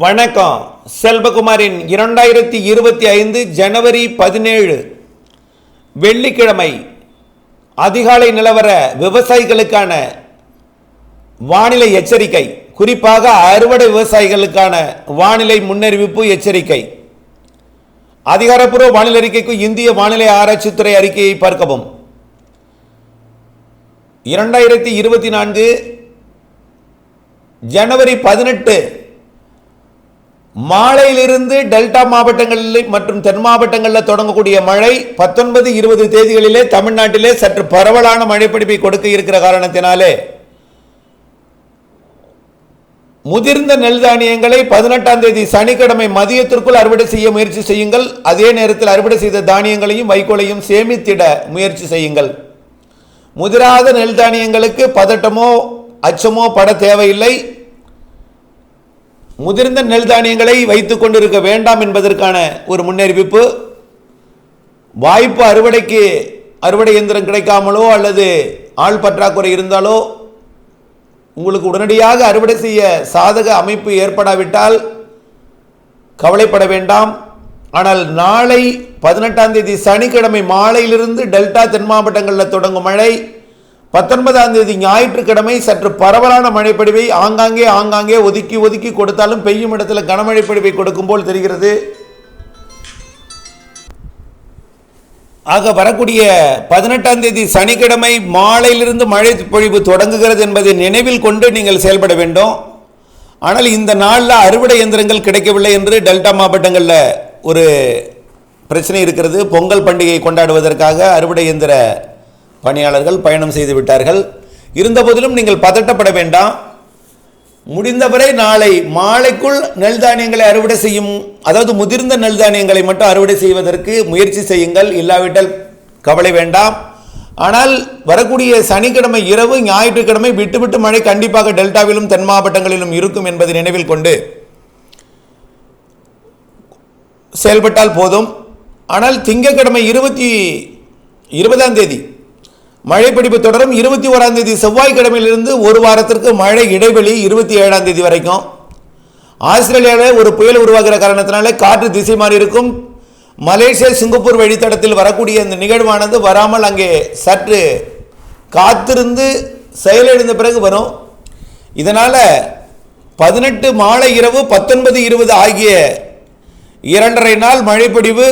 வணக்கம். செல்வகுமாரின் இரண்டாயிரத்தி இருபத்தி ஐந்து ஜனவரி பதினேழு. வெள்ளிக்கிழமை அதிகாலை நிலவர விவசாயிகளுக்கான வானிலை எச்சரிக்கை குறிப்பாக அறுவடை விவசாயிகளுக்கான வானிலை முன்னறிவிப்பு எச்சரிக்கை. அதிகாரப்பூர்வ வானிலை அறிக்கைக்கு இந்திய வானிலை ஆராய்ச்சித்துறை அறிக்கையை பார்க்கவும். இரண்டாயிரத்தி இருபத்தி நான்கு ஜனவரி பதினெட்டு மாலையிலிருந்து டெல்டா மாவட்டங்களில் மற்றும் தென் மாவட்டங்களில் தொடங்கக்கூடிய மழை பத்தொன்பது இருபது தேதிகளிலே தமிழ்நாட்டிலே சற்று பரவலான மழைப்பிடிப்பை கொடுக்க இருக்கிற காரணத்தினாலே முதிர்ந்த நெல் தானியங்களை பதினெட்டாம் தேதி சனிக்கிழமை மதியத்திற்குள் அறுவடை செய்ய முயற்சி செய்யுங்கள். அதே நேரத்தில் அறுவடை செய்த தானியங்களையும் வைக்கோலையும் சேமித்திட முயற்சி செய்யுங்கள். முதிராத நெல் தானியங்களுக்கு பதட்டமோ அச்சமோ பட தேவையில்லை. முதிர்ந்த நெல் தானியங்களை வைத்துக் கொண்டிருக்க வேண்டாம் என்பதற்கான ஒரு முன்னறிவிப்பு. வாய்ப்பு அறுவடைக்கு அறுவடை இயந்திரம் கிடைக்காமலோ அல்லது ஆள் பற்றாக்குறை இருந்தாலோ உங்களுக்கு உடனடியாக அறுவடை செய்ய சாதக அமைப்பு ஏற்படாவிட்டால் கவலைப்பட வேண்டாம். ஆனால் நாளை பதினெட்டாம் தேதி சனிக்கிழமை மாலையிலிருந்து டெல்டா தென் மாவட்டங்களில் தொடங்கும் மழை. பத்தொன்பதாம் தேதி ஞாயிற்றுக்கிழமை சற்று பரவலான மழைப்பொழிவை ஆங்காங்கே ஆங்காங்கே ஒதுக்கி ஒதுக்கி கொடுத்தாலும் பெய்யும் இடத்துல கனமழை பொழிவை கொடுக்கும் போல் தெரிகிறது. ஆக வரக்கூடிய பதினெட்டாம் தேதி சனிக்கிழமை மாலையிலிருந்து மழை பொழிவு தொடங்குகிறது என்பதை நினைவில் கொண்டு நீங்கள் செயல்பட வேண்டும். ஆனால் இந்த நாளில் அறுவடை இயந்திரங்கள் கிடைக்கவில்லை என்று டெல்டா மாவட்டங்களில் ஒரு பிரச்சனை இருக்கிறது. பொங்கல் பண்டிகை கொண்டாடுவதற்காக அறுவடை இயந்திர பணியாளர்கள் பயணம் செய்து விட்டார்கள். இருந்தபோதிலும் நீங்கள் பதட்டப்பட வேண்டாம். முடிந்தவரை நாளை மாலைக்குள் நெல் தானியங்களை அறுவடை செய்யும் அதாவது முதிர்ந்த நெல் தானியங்களை மட்டும் அறுவடை செய்வதற்கு முயற்சி செய்யுங்கள். இல்லாவிட்டால் கவலை வேண்டாம். ஆனால் வரக்கூடிய சனிக்கிழமை இரவு ஞாயிற்றுக்கிழமை விட்டு விட்டு மழை கண்டிப்பாக டெல்டாவிலும் தென் மாவட்டங்களிலும் இருக்கும் என்பதை நினைவில் கொண்டு செயல்பட்டால் போதும். ஆனால் திங்கக்கிழமை இருபத்தி இருபதாம் தேதி மழை பிடிப்பு தொடரும். இருபத்தி ஓராம் தேதி செவ்வாய்க்கிழமையிலிருந்து ஒரு வாரத்திற்கு மழை இடைவெளி இருபத்தி ஏழாம் தேதி வரைக்கும். ஆஸ்திரேலியாவில் ஒரு புயல் உருவாகிற காரணத்தினால காற்று திசை மாறி இருக்கும். மலேசியா சிங்கப்பூர் வழித்தடத்தில் வரக்கூடிய இந்த நிகழ்வானது வராமல் அங்கே சற்று காத்திருந்து செயலிழந்த பிறகு வரும். இதனால் பதினெட்டு மாலை இரவு பத்தொன்பது இருபது ஆகிய இரண்டரை நாள் மழைப்பொடிவு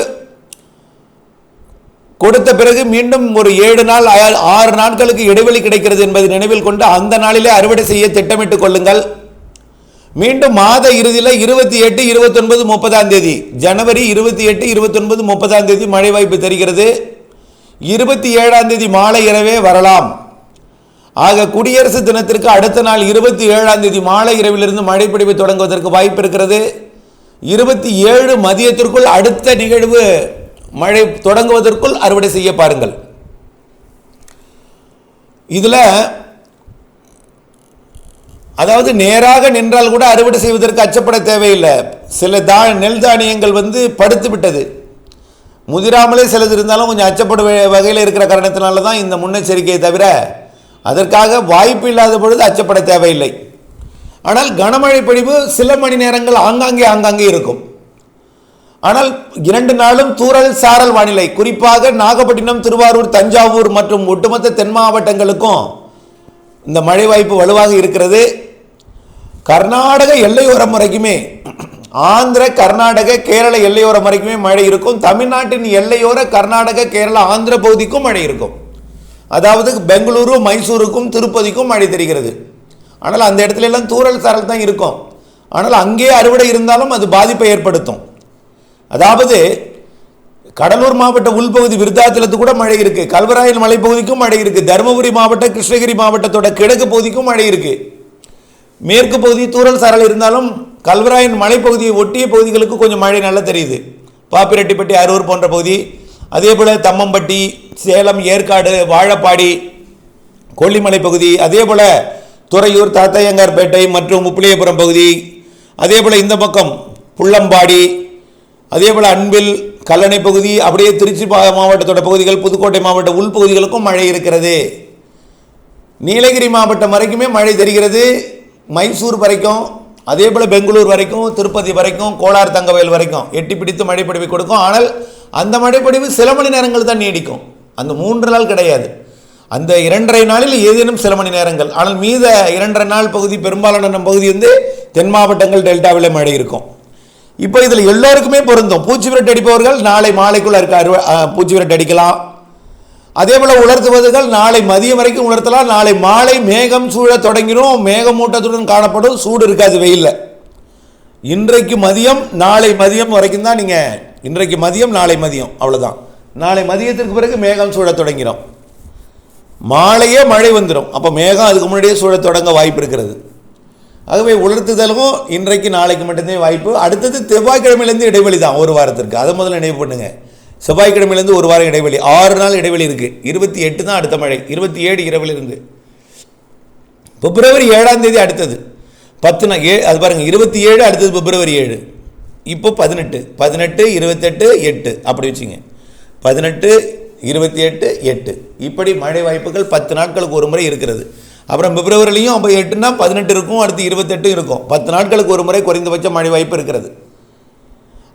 கொடுத்த பிறகு மீண்டும் ஒரு ஏழு நாள் ஆறு நாட்களுக்கு இடைவெளி கிடைக்கிறது என்பதை நினைவில் கொண்டு அந்த நாளிலே அறுவடை செய்ய திட்டமிட்டுக் கொள்ளுங்கள். மீண்டும் மாத இறுதியில் இருபத்தி எட்டு இருபத்தொன்பது முப்பதாம் தேதி ஜனவரி இருபத்தி எட்டு இருபத்தொன்பது முப்பதாம் தேதி மழை வாய்ப்பு தெரிகிறது. இருபத்தி ஏழாம் தேதி மாலை இரவே வரலாம். ஆக குடியரசு தினத்திற்கு அடுத்த நாள் இருபத்தி ஏழாம் தேதி மாலை இரவிலிருந்து மழைப்பிடிவு தொடங்குவதற்கு வாய்ப்பு இருக்கிறது. இருபத்தி ஏழு மதியத்திற்குள் அடுத்த நிகழ்வு. மழை தொடங்குவதற்குள் அறுவடை செய்ய பாருங்கள். இதில் அதாவது நேராக நின்றால் கூட அறுவடை செய்வதற்கு அச்சப்பட தேவையில்லை. சில தா நெல் தானியங்கள் வந்து படுத்து விட்டது. முதிராமலே சிலது இருந்தாலும் கொஞ்சம் அச்சப்படும் வகையில் இருக்கிற காரணத்தினால தான் இந்த முன்னெச்சரிக்கையை தவிர அதற்காக வாய்ப்பு இல்லாத பொழுது அச்சப்பட தேவையில்லை. ஆனால் கனமழை பொழிவு சில மணி நேரங்கள் ஆங்காங்கே ஆங்காங்கே இருக்கும். ஆனால் இரண்டு நாளும் தூரல் சாரல் வானிலை. குறிப்பாக நாகப்பட்டினம் திருவாரூர் தஞ்சாவூர் மற்றும் ஒட்டுமொத்த தென் மாவட்டங்களுக்கும் இந்த மழை வாய்ப்பு வலுவாக இருக்கிறது. கர்நாடக எல்லையோரம் வரைக்குமே ஆந்திர கர்நாடக கேரள எல்லையோரம் வரைக்குமே மழை இருக்கும். தமிழ்நாட்டின் எல்லையோர கர்நாடக கேரளா ஆந்திர பகுதிக்கும் மழை இருக்கும். அதாவது பெங்களூரு மைசூருக்கும் திருப்பதிக்கும் மழை தெரிகிறது. ஆனால் அந்த இடத்துல எல்லாம் தூரல் சாரல் தான் இருக்கும். ஆனால் அங்கே அறுவடை இருந்தாலும் அது பாதிப்பை ஏற்படுத்தும். அதாவது கடலூர் மாவட்ட உள்பகுதி விருத்தாச்சலத்து கூட மழை இருக்கு. கல்வராயன் மலைப்பகுதிக்கும் மழை இருக்கு. தருமபுரி மாவட்ட கிருஷ்ணகிரி மாவட்டத்தோட கிழக்கு பகுதிக்கும் மழை இருக்கு. மேற்கு பகுதி தூரல் சாரல் இருந்தாலும் கல்வராயன் மலைப்பகுதியை ஒட்டிய பகுதிகளுக்கு கொஞ்சம் மழை நல்லா தெரியுது. பாப்பிரெட்டிப்பட்டி அரூர் போன்ற பகுதி அதே போல் தம்மம்பட்டி சேலம் ஏற்காடு வாழப்பாடி கொல்லிமலை பகுதி அதே போல் துறையூர் தாத்தையங்கார்பேட்டை மற்றும் முப்பிலியபுரம் பகுதி அதே போல் இந்த பக்கம் புள்ளம்பாடி அதே போல் அன்பில் கல்லணை பகுதி அப்படியே திருச்சி மாவட்டத்தோட பகுதிகள் புதுக்கோட்டை மாவட்ட உள்பகுதிகளுக்கும் மழை இருக்கிறது. நீலகிரி மாவட்டம் வரைக்குமே மழை தெரிகிறது. மைசூர் வரைக்கும் அதே போல் பெங்களூர் வரைக்கும் திருப்பதி வரைக்கும் கோலார் தங்கவயல் வரைக்கும் எட்டி பிடித்து மழைப்பொடிவை கொடுக்கும். ஆனால் அந்த மழைப்பொடிவு சில மணி நேரங்கள் தான் நீடிக்கும். அந்த மூன்று நாள் கிடையாது. அந்த இரண்டரை நாளில் ஏதேனும் சில மணி நேரங்கள். ஆனால் மீத இரண்டரை நாள் பகுதி பெரும்பாலான பகுதி வந்து தென் மாவட்டங்கள் டெல்டாவில் மழை இருக்கும். இப்போ இதில் எல்லோருக்குமே பொருந்தும். பூச்சி விரட்டு அடிப்பவர்கள் நாளை மாலைக்குள்ளே இருக்க அறுவ பூச்சி விரட்டு அடிக்கலாம். அதே போல் உலர்த்துவதுகள் நாளை மதியம் வரைக்கும் உலர்த்தலாம். நாளை மாலை மேகம் சூழ தொடங்கிடும் மேகமூட்டத்துடன் காணப்படும். சூடு இருக்காது வெயில்ல. இன்றைக்கு மதியம் நாளை மதியம் வரைக்கும் தான் நீங்கள் இன்றைக்கு மதியம் நாளை மதியம். அவ்வளோதான் நாளை மதியத்திற்கு பிறகு மேகம் சூழ தொடங்கிடும் மாலையே மழை வந்துடும் அப்போ மேகம் அதுக்கு முன்னாடியே சூழ தொடங்க வாய்ப்பு இருக்கிறது. ஆகவே உலர்த்துதலும் இன்றைக்கு நாளைக்கு மட்டும்தான் வாய்ப்பு. அடுத்தது செவ்வாய்க்கிழமையிலேருந்து இடைவெளி தான் ஒரு வாரத்திற்கு. அதை முதல்ல நினைவு பண்ணுங்க. செவ்வாய்க்கிழமையிலேருந்து ஒரு வாரம் இடைவெளி. ஆறு நாள் இடைவெளி இருக்குது இருபத்தி எட்டு தான் அடுத்த மழை. இருபத்தி ஏழு இரவில் இருந்து. பிப்ரவரி ஏழாம் தேதி அடுத்தது. பத்து நாள் ஏ அது பாருங்கள் இருபத்தி ஏழு அடுத்தது பிப்ரவரி ஏழு. இப்போ பதினெட்டு. பதினெட்டு இருபத்தெட்டு எட்டு. அப்படி வச்சுங்க. பதினெட்டு இருபத்தி எட்டு எட்டு. இப்படி மழை வாய்ப்புகள் பத்து நாட்களுக்கு ஒரு முறை இருக்கிறது. அப்புறம் பிப்ரவரிலையும் அப்போ எட்டுனா பதினெட்டு இருக்கும் அடுத்து இருபத்தெட்டு இருக்கும். பத்து நாட்களுக்கு ஒரு முறை குறைந்தபட்ச மழை வாய்ப்பு இருக்கிறது.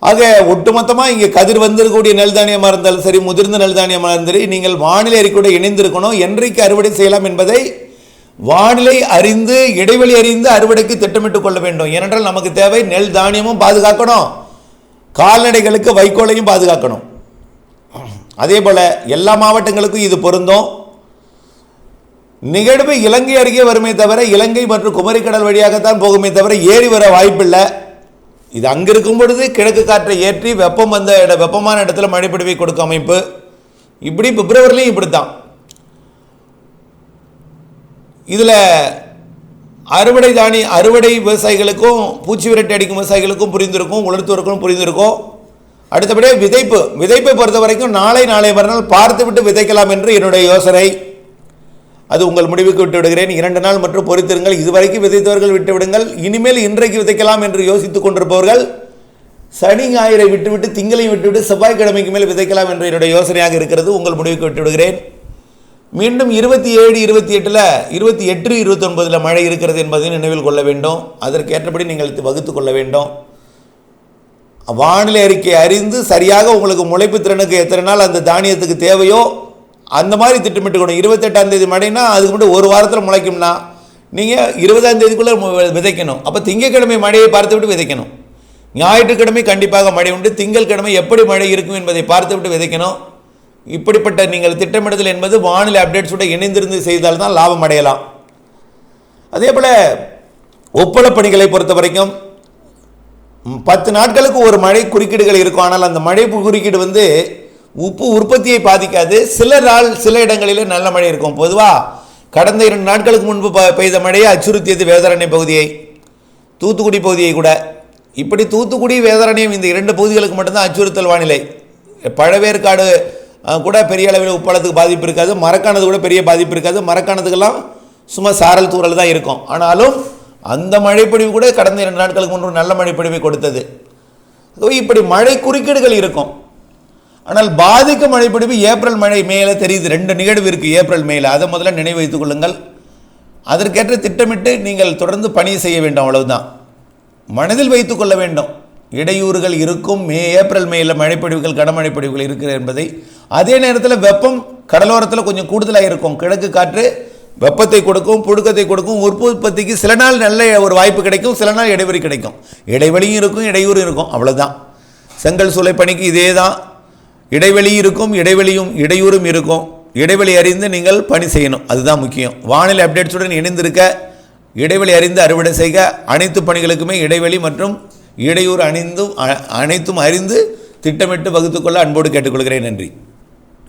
ஆக ஒட்டுமொத்தமாக இங்கே கதிர் வந்திருக்கக்கூடிய நெல் தானியமாக இருந்தாலும் சரி முதிர்ந்த நெல் தானியமாக இருந்தாலும் சரி நீங்கள் வானிலை அறிக்கையோட இணைந்திருக்கணும். என்றைக்கு அறுவடை செய்யலாம் என்பதை வானிலை அறிந்து இடைவெளி அறிந்து அறுவடைக்கு திட்டமிட்டுக் கொள்ள வேண்டும். ஏனென்றால் நமக்கு தேவை நெல் தானியமும் பாதுகாக்கணும். கால்நடைகளுக்கு வைக்கோலையும் பாதுகாக்கணும். அதே போல் எல்லா மாவட்டங்களுக்கும் இது பொருந்தும். நிகழ்வு இலங்கை அருகே வருமே தவிர இலங்கை மற்றும் குமரிக்கடல் வழியாகத்தான் போகுமே தவிர ஏறி வர வாய்ப்பில்லை. இது அங்கே இருக்கும் பொழுது கிழக்கு காற்றை ஏற்றி வெப்பம் வந்த இட வெப்பமான இடத்துல மழைப்பிடிவை கொடுக்கும் அமைப்பு. இப்படி பிப்ரவரிலையும் இப்படி தான் இதில் அறுவடை தானி அறுவடை விவசாயிகளுக்கும் பூச்சி விரட்டி அடிக்கும் விவசாயிகளுக்கும் புரிந்திருக்கும் உலர்த்துவருக்கும் புரிந்திருக்கும். அடுத்தபடியாக விதைப்பு. விதைப்பை பொறுத்த வரைக்கும் நாளை நாளை மறுநாள் பார்த்துவிட்டு விதைக்கலாம் என்று என்னுடைய யோசனை. அது உங்கள் முடிவுக்கு விட்டு விடுகிறேன் இரண்டு நாள் மற்றும் பொறுத்திருங்கள். இதுவரைக்கும் விதைத்தவர்கள் விட்டு விடுங்கள் இனிமேல் இன்றைக்கு விதைக்கலாம் என்று யோசித்துக் கொண்டிருப்பவர்கள் சனி ஞாயிறை விட்டுவிட்டு திங்களையும் விட்டுவிட்டு செவ்வாய்க்கிழமைக்கு மேல் விதைக்கலாம் என்று என்னுடைய யோசனையாக இருக்கிறது. உங்கள் முடிவுக்கு விட்டு விடுகிறேன் மீண்டும் இருபத்தி ஏழு இருபத்தி எட்டில் இருபத்தி எட்டு இருபத்தொன்பதில் மழை இருக்கிறது என்பதை நினைவில் கொள்ள வேண்டும். அதற்கேற்றபடி நீங்கள் வகுத்து கொள்ள வேண்டும். வானிலை அறிக்கை அறிந்து சரியாக உங்களுக்கு முளைப்பு திறனுக்கு எத்தனை நாள் அந்த தானியத்துக்கு தேவையோ அந்த மாதிரி திட்டமிட்டுக்கணும். இருபத்தெட்டாம் தேதி மழைனா அதுக்கு மட்டும் ஒரு வாரத்தில் முளைக்கும்னா நீங்கள் இருபதாம் தேதிக்குள்ளே விதைக்கணும். அப்போ திங்கட்கிழமை மழையை பார்த்து விட்டு விதைக்கணும். ஞாயிற்றுக்கிழமை கண்டிப்பாக மழை உண்டு. திங்கட்கிழமை எப்படி மழை இருக்கும் என்பதை பார்த்து விட்டு விதைக்கணும். இப்படிப்பட்ட நீங்கள் திட்டமிடுதல் என்பது வானிலை அப்டேட்ஸோட இணைந்திருந்து செய்தால் தான் லாபம் அடையலாம். அதே போல் ஒப்பளப் பணிகளை பொறுத்த வரைக்கும் பத்து நாட்களுக்கு ஒரு மழை குறுக்கீடுகள் இருக்கும். ஆனால் அந்த மழை குறுக்கீடு வந்து உப்பு உற்பத்தியை பாதிக்காது. சில நாள் சில இடங்களிலே நல்ல மழை இருக்கும். பொதுவாக கடந்த இரண்டு நாட்களுக்கு முன்பு ப- பெய்த மழையை அச்சுறுத்தியது வேதாரண்ய பகுதியை தூத்துக்குடி பகுதியை கூட. இப்படி தூத்துக்குடி வேதாரண்யம் இந்த இரண்டு பகுதிகளுக்கு மட்டும்தான் அச்சுறுத்தல் வானிலை. பழவேற்காடு கூட பெரிய அளவில் உப்பளத்துக்கு பாதிப்பு இருக்காது. மரக்கானது கூட பெரிய பாதிப்பு இருக்காது. மரக்கானதுக்கெல்லாம் சும்மா சாரல் தூரல் தான் இருக்கும். ஆனாலும் அந்த மழைப்பொழிவு கூட கடந்த இரண்டு நாட்களுக்கு முன்பு நல்ல மழைப்பொழிவை கொடுத்தது. இப்படி மழை குறுக்கீடுகள் இருக்கும். ஆனால் பாதிக்கும் மழைப்பொழிவு ஏப்ரல் மழை மேலே தெரியுது. ரெண்டு நிகழ்வு இருக்குது ஏப்ரல் மேல. அதை முதல்ல நினைவு வைத்துக் கொள்ளுங்கள். அதற்கேற்ற திட்டமிட்டு நீங்கள் தொடர்ந்து பணி செய்ய வேண்டும். அவ்வளவுதான். மனதில் வைத்துக் கொள்ள வேண்டும். இடையூறுகள் இருக்கும். மே ஏப்ரல் மேல மழைப்பொழிவுகள் கனமழைப்பொழிவுகள் இருக்கிறது என்பதை. அதே நேரத்தில் வெப்பம் கடலோரத்தில் கொஞ்சம் கூடுதலாக இருக்கும். கிழக்கு காற்று வெப்பத்தை கொடுக்கும் புழுக்கத்தை கொடுக்கும். உற்பத்திக்கு சில நாள் நல்ல ஒரு வாய்ப்பு கிடைக்கும். சில நாள் இடைவெளி கிடைக்கும். இடைவெளியும் இருக்கும் இடையூறும் இருக்கும். அவ்வளோதான் செங்கல் சூளை பணிக்கு இதே தான் இடைவெளி இருக்கும் இடைவெளியும் இடையூறும் இருக்கும். இடைவெளி அறிந்து நீங்கள் பணி செய்யணும். அதுதான் முக்கியம். வானிலை அப்டேட்ஸுடன் இணைந்திருக்க இடைவெளி அறிந்து அறுவடை செய்க. அனைத்து பணிகளுக்குமே இடைவெளி மற்றும் இடையூறு அணிந்தும் அனைத்தும் அறிந்து திட்டமிட்டு வகுத்துக்கொள்ள அன்போடு கேட்டுக்கொள்கிறேன். நன்றி.